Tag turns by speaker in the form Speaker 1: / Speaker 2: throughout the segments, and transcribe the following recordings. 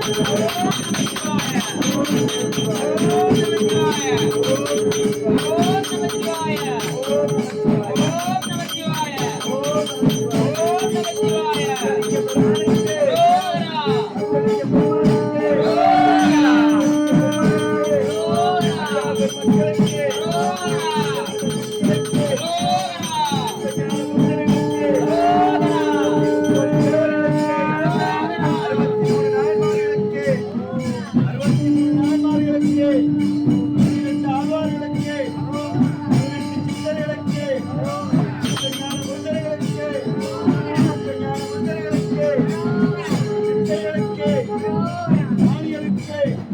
Speaker 1: Thank you. Hey.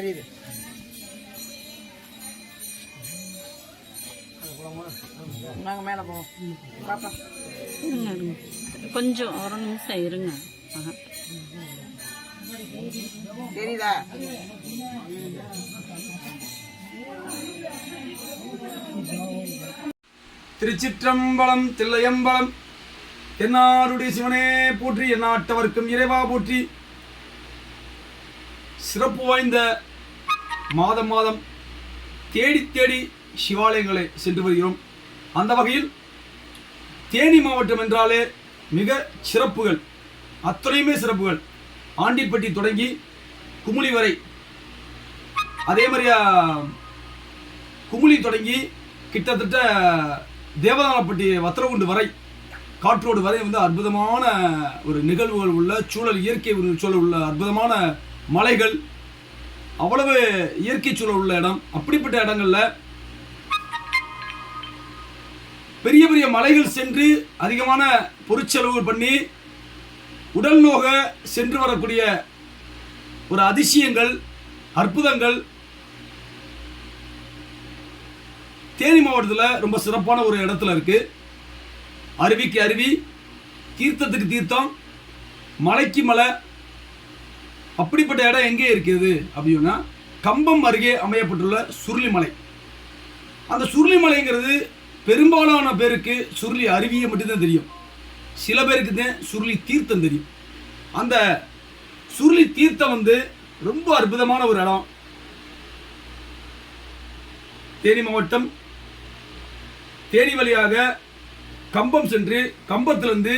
Speaker 2: தெரியுது. நாங்கள் மேலே போவோம். பாப்பா.
Speaker 3: இருங்க. கொஞ்சம் ஒரு நிமிஷம் இருங்க.
Speaker 2: தெரியுதா?
Speaker 4: திருச்சிற்றம்பலம் தில்லையம்பலம் தென்னாடுடைய சிவனே போற்றி எந்நாட்டவர்க்கும் இறைவா போற்றி. சிறப்பு வாய்ந்த மாதம் மாதம் தேடி தேடி சிவாலயங்களை சென்று வருகிறோம். அந்த வகையில் தேனி மாவட்டம் என்றாலே மிக சிறப்புகள் அத்தனையுமே சிறப்புகள். ஆண்டிப்பட்டி தொடங்கி குமுளி வரை. அதே மாதிரியா குமுளி தொடங்கி கிட்டத்தட்ட தேவதானப்பட்டி வத்திரகுண்டு வரை காற்றோடு வரை வந்து அற்புதமான ஒரு நிகழ்வுகள் உள்ள சூழல் இயற்கை சூழல் உள்ள அற்புதமான மலைகள் அவ்வளவு இயற்கை சூழல் உள்ள இடம். அப்படிப்பட்ட இடங்களில் பெரிய பெரிய மலைகள் சென்று அதிகமான பொருட்செலவு பண்ணி உடல் நோக சென்று வரக்கூடிய ஒரு அதிசயங்கள் அற்புதங்கள். தேனி மாவட்டத்தில் ரொம்ப சிறப்பான ஒரு இடத்துல இருக்கு. அருவிக்கு அருவி தீர்த்தத்துக்கு தீர்த்தம் மலைக்கு மலை அப்படிப்பட்ட இடம் எங்கே இருக்குது அப்படின்னா கம்பம் அருகே அமையப்பட்டுள்ள சுருளிமலை. அந்த சுருளிமலைங்கிறது பெரும்பாலான பேருக்கு சுருளி அருவியை மட்டும்தான் தெரியும். சில பேருக்கு தான் சுருளி தீர்த்தம் தெரியும். அந்த சுருளி தீர்த்தம் வந்து ரொம்ப அற்புதமான ஒரு இடம். தேனி மாவட்டம் தேனி வழியாக கம்பம் சென்று கம்பத்திலிருந்து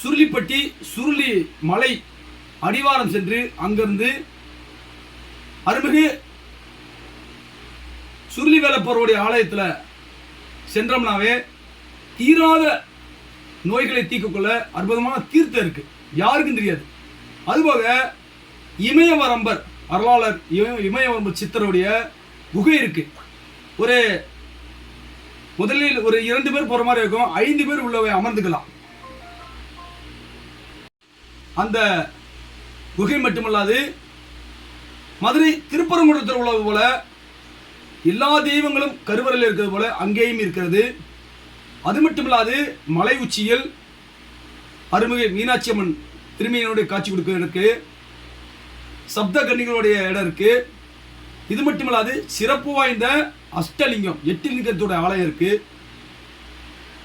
Speaker 4: சுருளிப்பட்டி சுருளி மலை அடிவாரம் சென்று அங்கிருந்து அருமிகு சுருளி வேலப்பருடைய ஆலயத்தில் சென்றோம்னாவே தீராத நோய்களை தீர்க்கக்கொள்ள அற்புதமான தீர்த்தம் இருக்கு. யாருக்கும் தெரியாது. அதுபோக இமயவரம்பர் வரலாளர் இமயவரம்பர் சித்தருடைய குகை இருக்கு. ஒரு முதலில் ஒரு இரண்டு பேர் போகிற மாதிரி இருக்கும். ஐந்து பேர் உள்ளவை அமர்ந்துக்கலாம். அந்த குகை மட்டுமல்லாது மதுரை திருப்பரங்குன்றத்தில் உள்ளது போல எல்லா தெய்வங்களும் கருவறையில் இருக்கிறது போல அங்கேயும் இருக்கிறது. அது மட்டுமில்லாது மலை உச்சியில் அருள்மிகு மீனாட்சி அம்மன் திருமையினுடைய காட்சி கொடுக்க இருக்கு. சப்த கன்னிகளுடைய இடம் இருக்கு. இது மட்டுமில்லாது சிறப்பு வாய்ந்த அஷ்டலிங்கம் எட்டு லிங்கத்தோட ஆலயம் இருக்கு.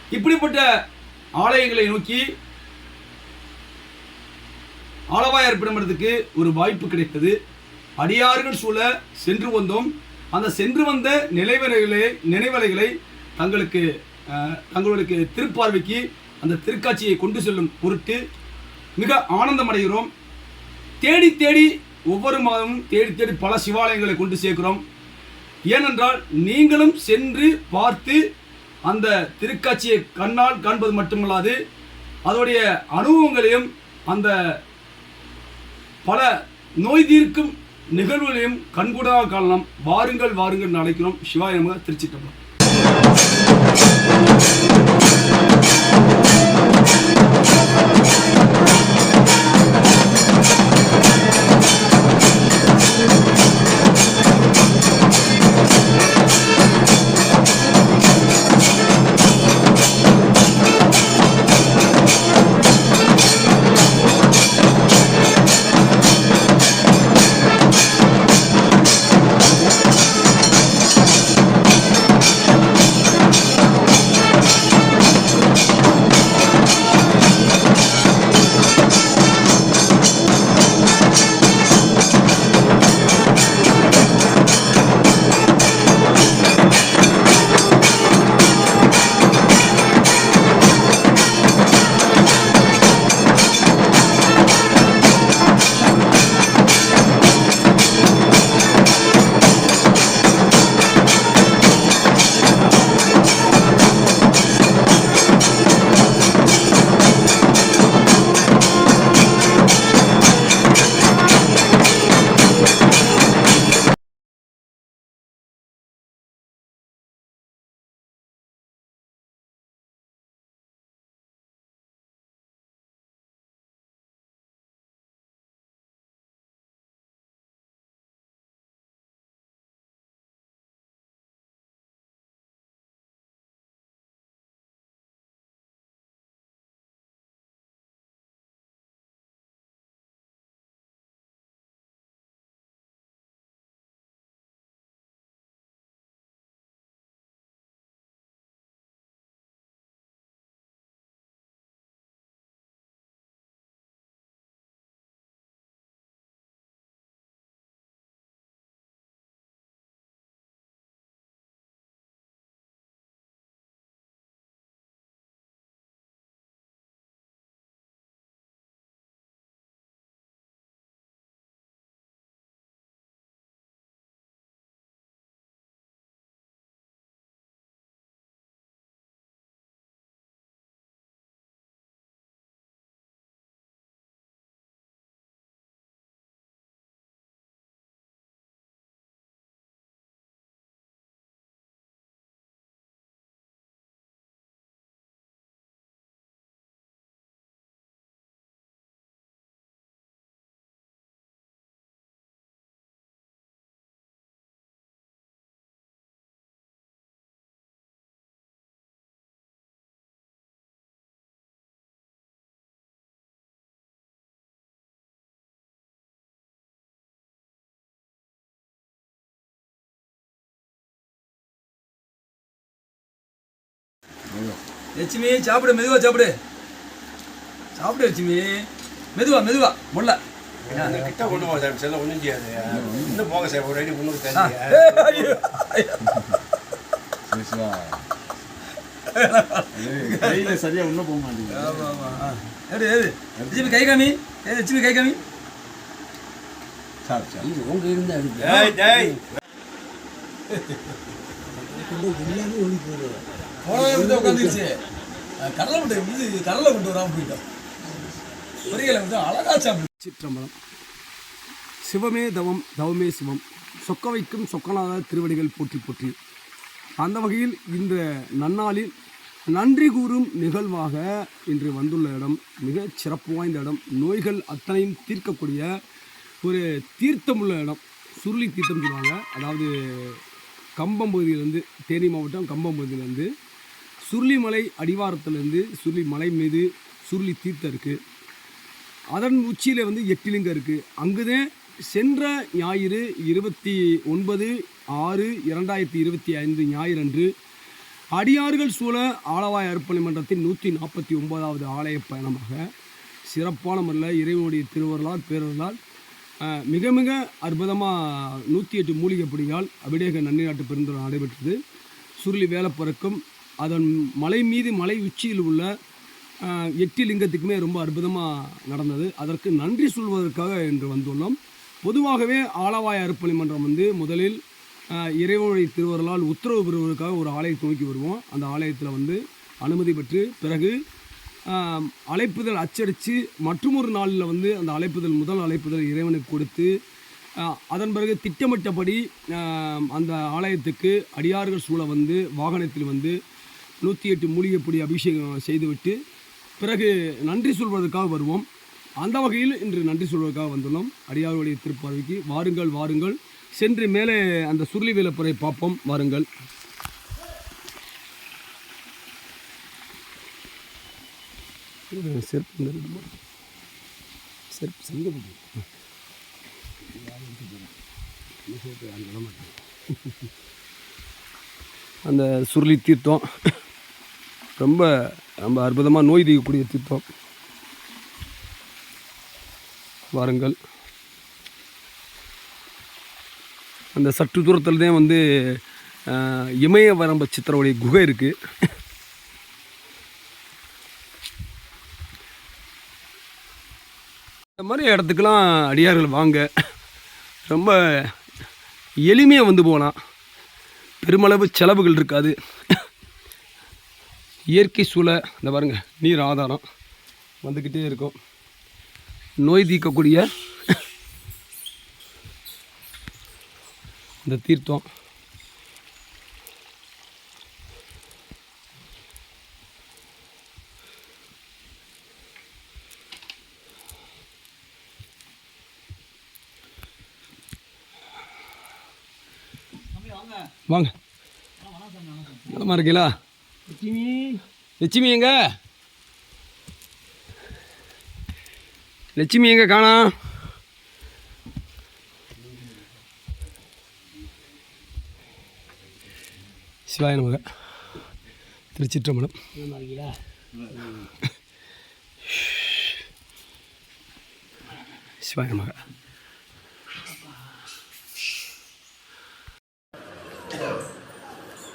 Speaker 4: இப்படிப்பட்ட ஆலயங்களை நோக்கி ஆலவாயார் அர்ப்பணத்துக்கு ஒரு வாய்ப்பு கிடைத்தது. அடியார்கள் சூழ சென்று வந்தோம். அந்த சென்று வந்த நினைவலைகளை நினைவலைகளை தங்களுக்கு தங்களுக்கு திருப்பார்வைக்கு அந்த திருக்காட்சியை கொண்டு செல்லும் பொருட்டு மிக ஆனந்தம் அடைகிறோம் தேடி தேடி ஒவ்வொரு மாதமும் தேடி தேடி பல சிவாலயங்களை கொண்டு சேர்க்கிறோம். ஏனென்றால் நீங்களும் சென்று பார்த்து அந்த திருக்காட்சியை கண்ணால் காண்பது மட்டுமல்லாது அதோடைய அனுபவங்களையும் அந்த பல நோய் தீர்க்கும் நிகழ்வுகளையும் கண்கூடாக காணலாம். வாருங்கள் வாருங்கள் அழைக்கிறோம். சிவாயமாக நமக திருச்சிட்டம்பலம் லட்சுமி சாப்பிடு மெதுவா சாப்பிடு. சாப்பிடு லட்சுமி. மெதுவா மெதுவா. முல்ல.
Speaker 5: கிட்ட கொண்டு போக செல்ல ஒன்றும் செய்யாது. இன்னும் போக சார். ஒரு அடி முன்னூறு தள்ளி
Speaker 1: கையில சரியா உள்ள போக மாட்டேங்குது.
Speaker 4: லட்சுமி கை காமி. ஏ லட்சுமி கை காமி
Speaker 1: சார் சார்
Speaker 5: டேய் டேய்
Speaker 4: போனவே வந்து உட்காந்துருச்சு கடலை விட்டு இது கடலை கொண்டு வராம போயிட்டோம். பொரியலை வந்து அழகா சாப்பிடு சிற்றம்பலம். சிவமே தவம் தவமே சிவம். சொக்க வைக்கும் சொக்கநாத திருவடிகள் போற்றி போற்றி. அந்த வகையில் இந்த நன்னாளில் நன்றி கூறும் நிகழ்வாக இன்று வந்துள்ள இடம் மிக சிறப்பு வாய்ந்த இடம். நோய்கள் அத்தனையும் தீர்க்கக்கூடிய ஒரு தீர்த்தமுள்ள இடம். சுருளி தீர்த்தம் சொல்லுவாங்க. அதாவது கம்பம் பகுதியிலேருந்து தேனி மாவட்டம் கம்பம் பகுதியிலேருந்து சுருளிமலை அடிவாரத்துலேருந்து சுருளி மலை மீது சுருளி தீர்த்தம் இருக்குது அதன் உச்சியில் வந்து எட்டிலிங்கம் இருக்குது அங்குதான் சென்ற ஞாயிறு இருபத்தி ஒன்பது ஆறு இரண்டாயிரத்தி இருபத்தி ஐந்து ஞாயிறு அன்று அடியார்கள் சூழ ஆலவாய் அர்ப்பணி மன்றத்தின் நூற்றி நாற்பத்தி ஒன்பதாவது ஆலய பயணமாக சிறப்பான முறையில் இறைவனுடைய திருவருளால் பேரருளால் மிக மிக அற்புதமாக நூற்றி எட்டு மூலிகை பொடியால் அபிடேக நன்னிநாட்டு பெருந்தொடர் நடைபெற்றது. சுருளி வேலப்பறக்கும் அதன் மலை மீது மலை உச்சியில் உள்ள எட்டி லிங்கத்துக்குமே ரொம்ப அற்புதமாக நடந்தது. அதற்கு நன்றி சொல்வதற்காக இன்று வந்துள்ளோம். பொதுவாகவே ஆலவாய அர்ப்பணி மன்றம் வந்து முதலில் இறைவழி இறைவனுடைய திருவருளால் உத்தரவு பெறுவதற்காக ஒரு ஆலயத்தை நோக்கி வருவோம். அந்த ஆலயத்தில் வந்து அனுமதி பெற்று பிறகு அழைப்புதல் அச்சடித்து மற்றொரு நாளில் வந்து அந்த அழைப்புதல் முதல் அழைப்புதல் இறைவனுக்கு கொடுத்து அதன் பிறகு திட்டமிட்டபடி அந்த ஆலயத்துக்கு அடியார்கள் சூழ வந்து வாகனத்தில் வந்து நூற்றி எட்டு மூலிகைப்பொடி அபிஷேகம் செய்துவிட்டு பிறகு நன்றி சொல்வதற்காக வருவோம். அந்த வகையில் இன்று நன்றி சொல்வதற்காக வந்துள்ளோம். அடியார்களுடைய திருப்பார்வைக்கு வாருங்கள் வாருங்கள். சென்று மேலே அந்த சுருளி வேலப்புரை பார்ப்போம். வாருங்கள். செருப்பு செருப்பு செங்கல் அந்த சுருளி தீர்த்தம். ரொம்ப ரொம்ப அற்புதமாக நோய் தீர்க்கக்கூடிய தீர்த்தம். வாருங்கள். அந்த சற்று தூரத்தில் தான் வந்து இமயவரம்ப இமய வரம்ப சித்திரவுடைய குகை இருக்குது இந்த மாதிரி இடத்துக்கெல்லாம் அடியார்கள் வாங்க. ரொம்ப எளிமையாக வந்து போகலாம். பெருமளவு செலவுகள் இருக்காது. இயற்கை சூழ இந்த பாருங்கள் நீர் ஆதாரம் வந்துக்கிட்டே இருக்கும். நோய் தீர்க்கக்கூடிய இந்த தீர்த்தம். வாங்க. நலமா இருக்கீங்களா லட்சுமி. எங்க? லட்சுமி எங்க காணா? சிவாய நமக. திருச்சிற்றம்பலம். சிவாய நமக.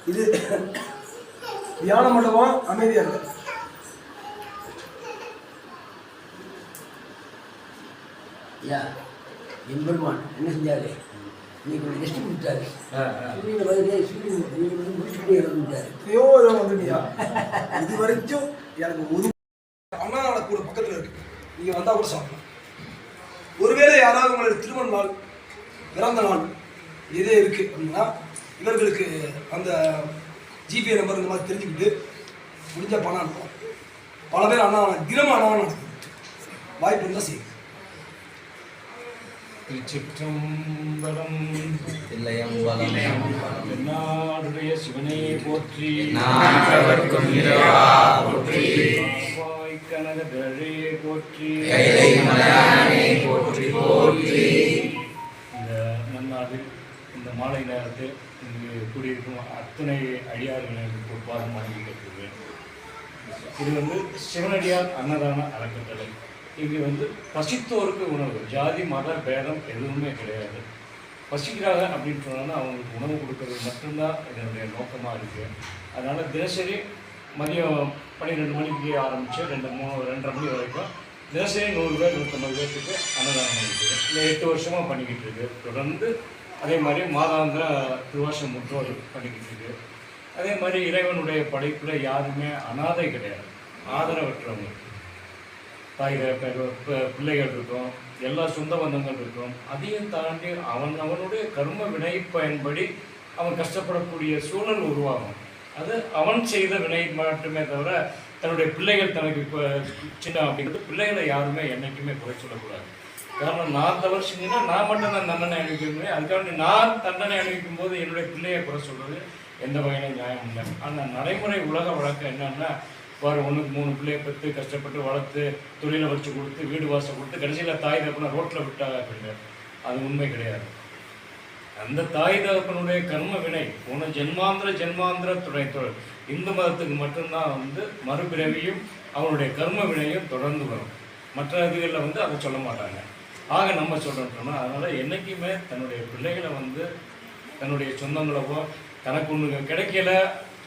Speaker 4: இது தியான மண்டபம் அமைதியாக இருக்கு.
Speaker 6: ஐயா எம்பெருமான் என்ன செஞ்சாரு? நீங்க ஒரு லிஸ்ட் கொடுத்தாரு நீங்க வந்து சூரியன் நீங்க வந்து முடிச்சுட்டே இறந்துட்டாரு
Speaker 4: ஐயோ இதோ வந்துட்டியா? இது வரைக்கும் எனக்கு ஒரு அண்ணா கூட பக்கத்தில் இருக்கு. நீங்கள் வந்தால் கூட சாப்பிடலாம். ஒருவேளை யாராவது உங்களுடைய திருமண நாள் பிறந்த நாள் எதே இருக்குது அப்படின்னா இவர்களுக்கு அந்த ஜிபே நம்பர் இந்த மாதிரி தெரிஞ்சுக்கிட்டு முடிஞ்ச பணம் அனுப்பலாம் பல பேர் அண்ணா தினமும் அண்ணா நடக்குது வாய்ப்பு இருந்தால் செய்யுங்க.
Speaker 7: திருச்சிற்றம்பலம் என்னாடுடைய சிவனை போற்றி போற்றி இந்த நன்னாடு இந்த மாலை நேரத்தில் இங்கு கூடியிருக்கும் அத்தனை அடியார்களுக்கு பொறுப்பாக வணங்கி இது வந்து சிவனடியார் அன்னதான அறக்கட்டளை. இங்கே வந்து பசித்தோருக்கு உணவு ஜாதி மத பேதம் எதுவுமே கிடையாது. பசிக்கிறாங்க அப்படின்னு சொன்னால் அவங்களுக்கு உணவு கொடுக்கறது மட்டும்தான் இதனுடைய நோக்கமாக இருக்குது அதனால் தினசரி மதியம் பன்னிரெண்டு மணிக்கு ஆரம்பித்து ரெண்டு மூணு ரெண்டரை மணி வரைக்கும் தினசரி நூறு பேர் நூற்றம்பது பேர்த்துக்கு அன்னதானம் இருக்குது. இல்லை எட்டு வருஷமாக பண்ணிக்கிட்டு இருக்கு. தொடர்ந்து அதே மாதிரி மாதாந்திர திருவாசம் முற்றோர் பண்ணிக்கிட்டு இருக்கு அதே மாதிரி இறைவனுடைய படைப்பில் யாருமே அனாதை கிடையாது. ஆதரவற்றவங்க. தாய் பிள்ளைகள் இருக்கும் எல்லா சொந்த பந்தங்கள் இருக்கும். அதையும் தாண்டி அவன் அவனுடைய கர்ம வினை பயன்படி அவன் கஷ்டப்படக்கூடிய சூழல் உருவாகும். அது அவன் செய்த வினை மட்டுமே தவிர தன்னுடைய பிள்ளைகள் தனக்கு இப்போ சின்ன அப்படிங்கிறது பிள்ளைகளை யாருமே என்னைக்குமே குறை சொல்லக்கூடாது. காரணம் நான் தவறு செஞ்சேன்னா நான் மட்டும் தான் தண்டனை அனுபவிக்க அதுக்காண்டி நான் தண்டனை அனுபவிக்கும் போது என்னுடைய பிள்ளையை குறை சொல்றது எந்த வகையிலும் நியாயம் இல்லை. ஆனால் நடைமுறை உலக வழக்கம் என்னன்னா வேறு ஒன்றுக்கு மூணு பிள்ளையை பெற்று கஷ்டப்பட்டு வளர்த்து தொழிலை வச்சு கொடுத்து வீடு வாசல் கொடுத்து கடைசியில் தாய் தகப்பனை ரோட்டில் விட்டாக கிடையாது அது உண்மை கிடையாது. அந்த தாய் தகப்பனுடைய கர்ம வினை போன ஜென்மாந்திர ஜென்மாந்திர துணை தொழில் இந்து மதத்துக்கு மட்டும்தான் வந்து மறுபிறவியும் அவனுடைய கர்ம வினையும் தொடர்ந்து வரும். மற்ற இதுகளில் வந்து அதை சொல்ல மாட்டாங்க. ஆக நம்ம சொல்கிறோம்னா அதனால் என்றைக்குமே தன்னுடைய பிள்ளைகளை வந்து தன்னுடைய சொந்தங்களவோ தனக்கு ஒன்று கிடைக்கல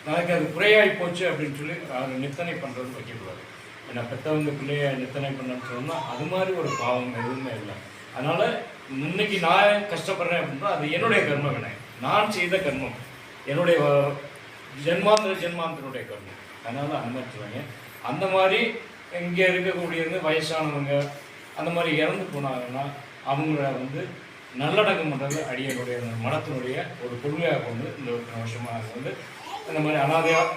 Speaker 7: தனக்கு அது குறையாகி போச்சு அப்படின்னு சொல்லி அவர் நித்தனை பண்ணுறது வைக்கக்கூடாது. ஏன்னா பெற்றவங்க பிள்ளைய நித்தனை பண்ணணும்னு சொன்னால் அது மாதிரி ஒரு பாவம் எதுவுமே இல்லை. அதனால் இன்னைக்கு நான் கஷ்டப்படுறேன் அப்படின்னா அது என்னுடைய கர்ம வினை. நான் செய்த கர்மம். என்னுடைய ஜென்மாந்திர ஜென்மாந்திரனுடைய கர்மம். அதனால் அனுமதிச்சுவாங்க அந்த மாதிரி இங்கே இருக்கக்கூடியது வயசானவங்க அந்த மாதிரி இறந்து போனாங்கன்னா அவங்கள வந்து நல்லடக்கம் பண்ணுறது அடியனுடைய அந்த மனத்தினுடைய ஒரு கொள்கையாக கொண்டு இந்த ஒரு வருஷமாக வந்து இந்த மாதிரி அனாதையாக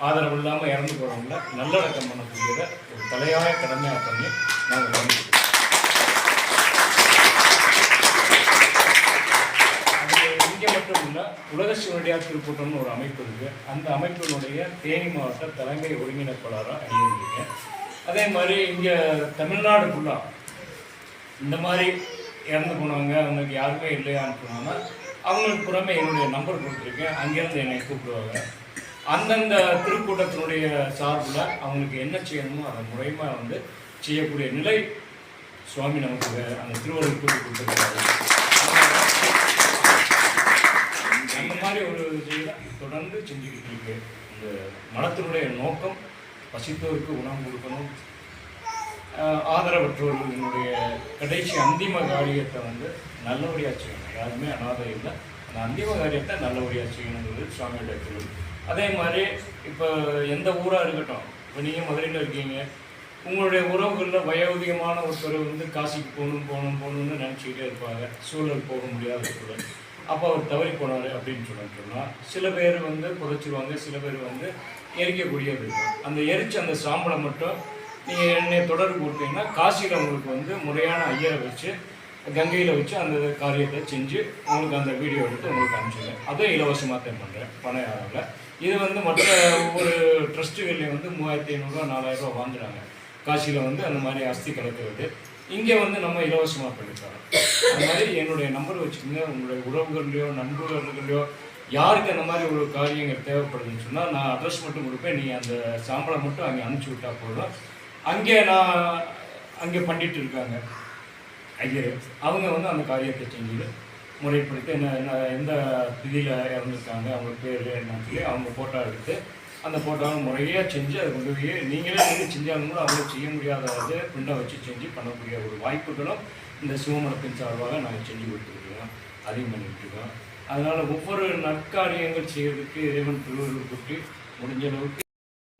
Speaker 7: ஆதரவு இல்லாமல் இறந்து போகிறவங்கள நல்லடக்கம் பண்ணக்கூடியத ஒரு தலையாய கடமையாக பண்ணி நாங்கள் வந்து இங்கே மட்டும் இல்லை உலக சிவனடியார் திருக்கூட்டம்னு ஒரு அமைப்பு இருக்குது அந்த அமைப்பினுடைய தேனி மாவட்ட தலைமை ஒருங்கிணைப்பாளராக அணியிருக்கீங்க அதே மாதிரி இங்கே தமிழ்நாடு ஃபுல்லாக இந்த மாதிரி இறந்து போனவங்க அவங்களுக்கு யாருமே இல்லையான்னு சொன்னாங்கன்னா அவங்களுக்கு புறமே என்னுடைய நம்பர் கொடுத்துருக்கேன். அங்கேருந்து என்னை கூப்பிடுவாங்க. அந்தந்த திருக்கூட்டத்தினுடைய சார்பில் அவங்களுக்கு என்ன செய்யணுமோ அதை முறையமாக வந்து செய்யக்கூடிய நிலை சுவாமி நமக்கு அந்த திருவள்ளுவர் கொடுத்துருக்காரு. அந்த மாதிரி ஒரு செயலை தொடர்ந்து செஞ்சுக்கிட்டு இருக்கு. இந்த மனத்தினுடைய நோக்கம் பசித்தோருக்கு உணவு கொடுக்கணும். ஆஹ் ஆதரவற்றோர்களுடைய கடைசி அந்திம காரியத்தை வந்து நல்லபடியாக செய்யணும். யாருமே அனாதை இல்லை. அந்த அந்திம காரியத்தை நல்லபடியாக செய்யணுங்கிறது சுவாமியுடைய திருவள்ளு அதே மாதிரி இப்போ எந்த ஊராக இருக்கட்டும் இப்போ நீங்கள் மதுரையில் இருக்கீங்க. உங்களுடைய உறவுகளில் வயோதிகமான ஒருத்தர் வந்து காசிக்கு போகணும் போகணும் போகணும்னு நினச்சிக்கிட்டே இருப்பாங்க. சூழல் போக முடியாத சூழல் அப்போ அவர் தவறி போனார் அப்படின்னு சொல்லிட்டு சொன்னால் சில பேர் வந்து புதைச்சிருவாங்க சில பேர் வந்து எரிக்கக்கூடியது. அந்த எரிச்ச அந்த சாம்பலை மட்டும் நீங்கள் என்னை தொடர்பு கொடுத்தீங்கன்னா காசியில் உங்களுக்கு வந்து முறையான ஐயரை வச்சு கங்கையில் வச்சு அந்த காரியத்தை செஞ்சு உங்களுக்கு அந்த வீடியோ எடுத்து உங்களுக்கு அனுப்பிச்சுடுவேன் அதுவும் இலவசமாக தான் பண்ணுறேன் பண யாரில் இது வந்து மற்ற ஒவ்வொரு ட்ரஸ்ட்டுகள்லேயும் வந்து மூவாயிரத்தி ஐநூறுரூவா நாலாயிரரூவா வாங்குறாங்க. காசியில் வந்து அந்த மாதிரி அஸ்தி கலக்கிறது. இங்கே வந்து நம்ம இலவசமாக பண்ணித்தரோம் அந்த மாதிரி என்னுடைய நம்பர் வச்சுக்கோங்க. உங்களுடைய உறவுகள்லையோ நண்பர்கள்லையோ யாருக்கு அந்த மாதிரி ஒரு காரியங்கள் தேவைப்படுதுன்னு சொன்னால் நான் அட்ரஸ் மட்டும் கொடுப்பேன். நீ அந்த சாம்பலை மட்டும் அங்கே அனுப்பிச்சி விட்டா போதும். அங்கே நான் அங்கே பண்ணிட்டு இருக்காங்க. ஐயர் அவங்க வந்து அந்த காரியத்தை செஞ்சு முறைப்படுத்தி என்ன என்ன எந்த திதியில் இறந்துருக்காங்க அவங்க பேர் என்னன்னு சொல்லி அவங்க ஃபோட்டோ எடுத்து அந்த ஃபோட்டோவை முறையாக செஞ்சு அதை கொண்டு போய் நீங்களே நீங்கள் செஞ்சாலும் கூட அவங்க செய்ய முடியாதது பிண்டை வச்சு செஞ்சு பண்ணக்கூடிய ஒரு வாய்ப்புகளும் இந்த சிவமடத்தின் சார்பாக நாங்கள் செஞ்சு கொடுத்துருக்கோம் அதையும் பண்ணிட்டுருக்கோம் அதனால் ஒவ்வொரு நற்காரியங்கள் செய்யறதுக்கு இறைவன் திருவள்ளுவர் பற்றி முடிஞ்ச அளவுக்கு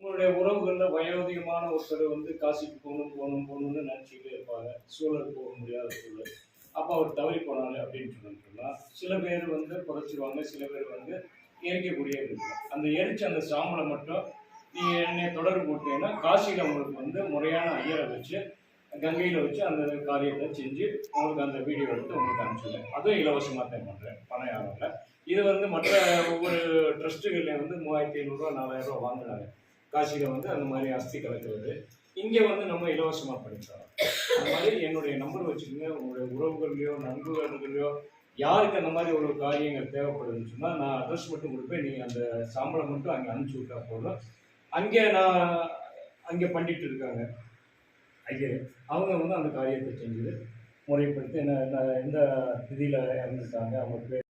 Speaker 7: உங்களுடைய உறவுகளில் வயோதிகமான ஒருத்தர் வந்து காசிக்கு போகணும் போகணும் போகணும்னு நினச்சிக்கிட்டே இருப்பாங்க. சூழல் போக முடியாத சூழல். அப்போ அவர் தவறி போனாரு அப்படின்னு சொன்னா சில பேர் வந்து புதைச்சிருவாங்க சில பேர் வந்து எரிக்கக்கூடிய அந்த எரிச்ச அந்த சாம்பலை மட்டும் நீங்கள் என்னை தொடர்பு போட்டீங்கன்னா காசியில் உங்களுக்கு வந்து முறையான ஐயரை வச்சு கங்கையில் வச்சு அந்த காரியத்தை செஞ்சு உங்களுக்கு அந்த வீடியோ எடுத்து உங்களுக்கு அனுப்பிச்சுடுவேன் அதுவும் இலவசமாக தான் பண்ணுறேன் பணம் யாரும் இல்லை. இது வந்து மற்ற ஒவ்வொரு ட்ரஸ்ட்டுகள்லேயும் வந்து மூவாயிரத்தி ஐநூறுரூவா நாலாயிரரூவா வாங்குறாங்க. காசியில் வந்து அந்த மாதிரி அஸ்தி கலக்கிறது. இங்கே வந்து நம்ம இலவசமாக பண்ணிக்கலாம் அந்த மாதிரி என்னுடைய நம்பர் வச்சுக்கோங்க. உங்களுடைய உறவுகள்லையோ நண்பர்களையோ யாருக்கு அந்த மாதிரி ஒரு காரியங்கள் தேவைப்படுதுன்னு சொன்னால் நான் அட்ரஸ் மட்டும் கொடுப்பேன். நீங்கள் அந்த சாம்பளம் மட்டும் அங்கே அனுப்பிச்சி விட்டா போதும். அங்கே நான் அங்கே பண்ணிட்டு இருக்காங்க. ஐயர் அவங்க வந்து அந்த காரியத்தை செஞ்சு முறைப்படுத்தி என்ன என்ன- எந்த திதியில் இறந்துட்டாங்க அவங்க பேர்